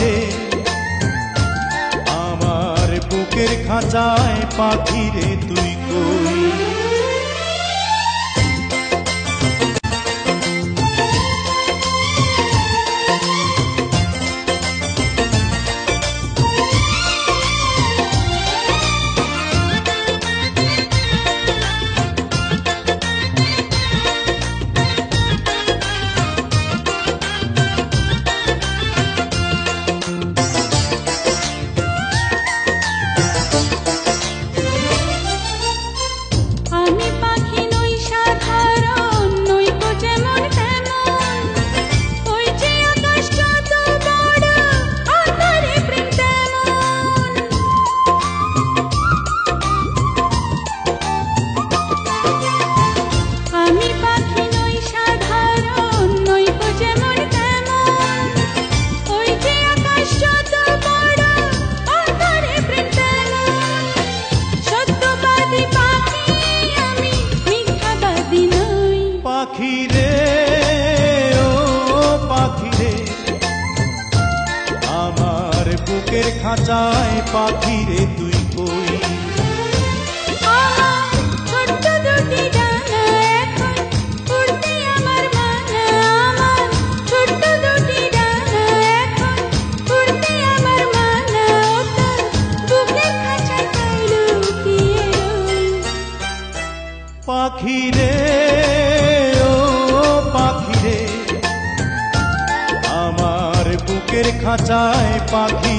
পাখি রে আমার বুকের খাঁচায় পাখিরে তুই কই? বুকের খাঁচায় পাখি রে তুই কই? আমার বুকের খাঁচায় পাখি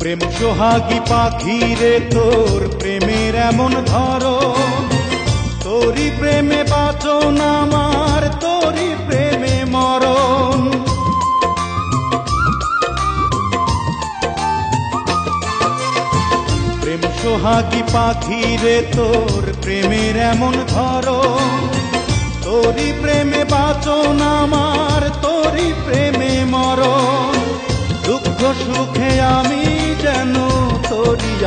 প্রেম সোহাগী পাখি রে তোর প্রেমের এমন ধরো তোরি প্রেমে বাঁচন আমার, তোরই প্রেমে মরণ। প্রেম সোহাগী পাখি রে তোর প্রেমের এমন ধরো তোরই প্রেমে বাঁচন আমার, তোরই প্রেমে মরণ। দুঃখ সুখে আমি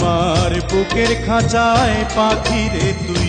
আমার বুকের খাঁচায় পাখিরে তুই